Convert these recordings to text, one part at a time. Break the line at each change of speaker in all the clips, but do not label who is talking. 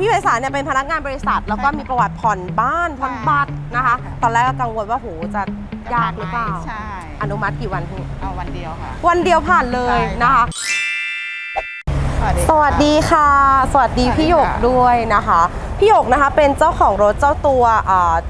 พี่ไพศาลเนี่ยเป็นพนักงานบริษัท แล้วก็มีประวัติผ่อนบ้านผ่อนบัตรนะคะ ตอนแรกก็กังวลว่าโหจะยากหรือเปล่า
ใช่
อนุมัติกี่วันพี่
เอาวันเดียวค่ะ
วันเดียวผ่านเลย
ใช่
นะคะ สวัสดีค่ะ สวัสดี
สวัสดี
พี่หยก
ค่ะ
ด้วยนะคะพี่หยกนะคะเป็นเจ้าของรถเจ้าตัว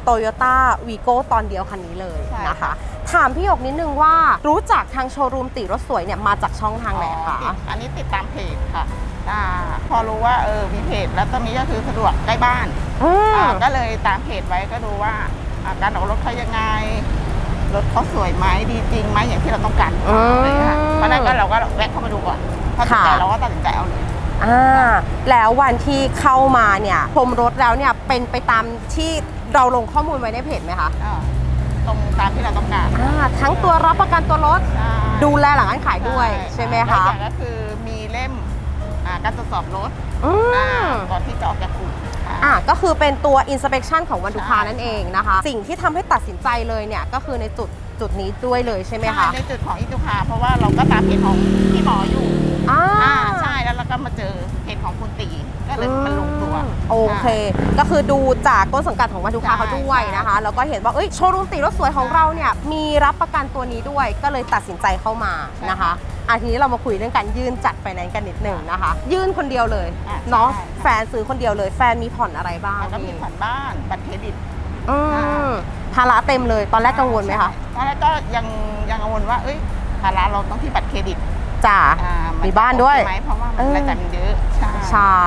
โตโยต้าวีโก้ตอนเดียวคันนี้เลย
ใช่
นะคะ ถามพี่หยกนิดนึงว่ารู้จักทางโชว์รูมติรถสวยเนี่ยมาจากช่องทางไหนคะ
อ๋อติดอันนี้ติดตามเพจค่ะอ่าพอรู้ว่าเออมีเพจแล้วตอนนี้ก็คือสะดวกใกล้บ้าน
อืม
อ่าก็เลยตามเพจไว้ก็ดูว่าอ่าการออกรถเขายังไง รถเขาสวยไหมดีจริงไหมอย่างที่เราต้องการอะไรอย่างเงี้ยค่ะเพราะฉะนั้นก็เราก็แวะเข้ามาดูก่อนพอติดใจเราก็ตัดสินใจเอาเลย
อ่าแล้ววันที่เข้ามาเนี่ยพรมรถแล้วเนี่ยเป็นไปตามที่เราลงข้อมูลไว้ในเพจไหมคะ
อ่า ตรงตามที่เราต้องการ
อ่าทั้งตัวรับประกันตัวรถ
ใช่
ดูแลหลังการขายด้วยใช่ไหม
แล้ว
คะ
อย่างก็คือมีเล่มอ่าการตรวจสอบรถ
อื
อ่าม ก่อนที่จะออกจากอู่ค่ะ
อะก็คือเป็นตัว inspection ของวันทุกคา
ใช่
นั่นเองนะคะ สิ่งที่ทำให้ตัดสินใจเลยเนี่ย ก็คือในจุดจุดนี้ด้วยเลยใช่ไหมคะ
ในจุดของอิจุคาเพราะว่าเราก็ตามเพจของพี่หมออยู่
อ่า
อ่าใช่แล้วเรา ก็มาเจอเพจของคุณตีก็เลยมันลงตัว
อืมโอเค ก็คือดูจากต้นสังกัดของวันทุกคา
ใช่
เขาด้วยนะคะ แล้วก็เห็นว่าเอ้ยโชว์รูมติรถสวยของเราเนี่ยมีรับประกันตัวนี้ด้วย ก็เลยตัดสินใจเข้ามานะคะอะทีนี้เรามาคุยเรื่องการยื่นจัดไฟแนนซ์กันนิดหนึ่งนะคะ ยื่นคนเดียวเลย
อะ
เนาะ
ใช่
แฟนซื้อคนเดียวเลย แฟนมีผ่อนอะไรบ้าง
แล้วก็มี
พี่
ผ่อนบ้านบัตรเครดิต
อืมภาระเต็มเลยตอนแรกกังวลไหมคะ
ตอนแรกก็ยังยังกังวลว่า เอ้ยภาระเราต้องที่บัตรเครดิต
จ้า
อ่า
มี
มี
บ้านด้วย
ไหมเพราะว่า
เอ
มัน
อ
รายจ่ายมันเยอะใช่
ใช่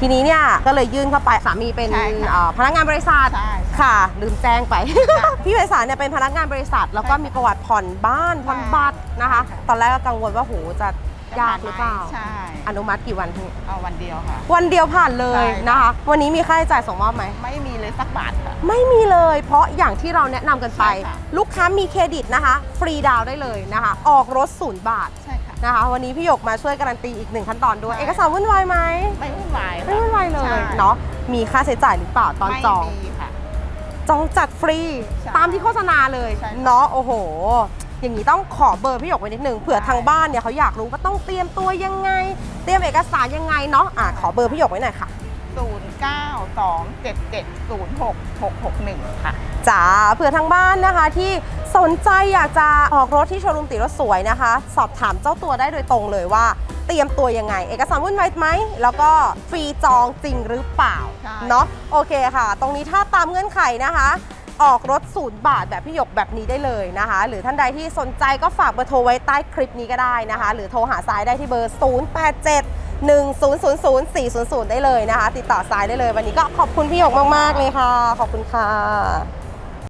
ทีนี้เนี่ยก็เลยยื่นเข้าไปสามีเป็น
ใช่ค่ะ
เอ่อพนักงานบริษัท
ใช่
ค่ะลืมแจ้งไป
ค่ะ
พี่ไพศาลเนี่ยเป็นพนักงานบริษัท แล้วก็
ใช่ค่ะ
มีประวัติผ่อนบ้านผ่อนบัตรนะคะ
ใช่ค่ะ
ตอนแรกก็กังวลว่าโหจะยากหรือเปล่า
ใช่
อนุมัติกี่วันพี่
เอาวันเดียวค่ะ
วันเดียวผ่านเลย
ใช่ค่ะ
นะคะ วันนี้มีค่าใช้จ่ายส่งมอบไหม
ไม่มีเลยสักบาทค่ะ
ไม่มีเลย เพราะอย่างที่เราแนะนำกันไป
ใช่ค่ะ
ลูกค้ามีเครดิตนะคะ ฟรีดาวน์ได้เลยนะคะ ออกรถศูนย์บาท
ใช่ค่ะ
นะคะ วันนี้พี่หยกมาช่วยการันตีอีกหนึ่งขั้นตอนด้วย
ใช่
เอกสารวุ่นวายไหม
ไม่วุ่นวายค่ะ
ไม่เป็นไรเลย
ใช่
เนาะมีค่าใช้จ่ายหรือเปล่าตอนจอง
ไม่มีค่ะ
จองจัดฟรี
ใช่
ตามที่โฆษณาเลย
ใช่ค่ะ
เนาะโอ้โห อย่างนี้ต้องขอเบอร์พี่หยกไว้นิดนึงเผื่อทางบ้านเนี่ยเขาอยากรู้ว่าต้องเตรียมตัวยังไง เตรียมเอกสารยังไงเนาะอะขอเบอร์พี่หยกไว้หน่อยค่ะ
0 9 2 7 7 0 6 6 6 1 ค่ะ
จ๋าเผื่อทางบ้านนะคะที่ สนใจอยากจะออกรถที่โชว์รูมติรถสวยนะคะ สอบถามเจ้าตัวได้โดยตรงเลยว่า เตรียมตัวยังไง เอกสารวุ่นวายไหม แล้วก็ฟรีจองจริงหรือเปล่า
ใช่
เนาะโอเคค่ะ ตรงนี้ถ้าตามเงื่อนไขนะคะ ออกรถศูนย์บาทแบบพี่หยกแบบนี้ได้เลยนะคะ หรือท่านใดที่สนใจก็ฝากเบอร์โทรไว้ใต้คลิปนี้ก็ได้นะคะ หรือโทรหาสายได้ที่เบอร์ 087 1000 400 ได้เลยนะคะ ติดต่อสายได้เลยวันนี้ก็ขอบคุณพี่หยกมาก ๆ เลยค่ะ ขอบคุณค่ะ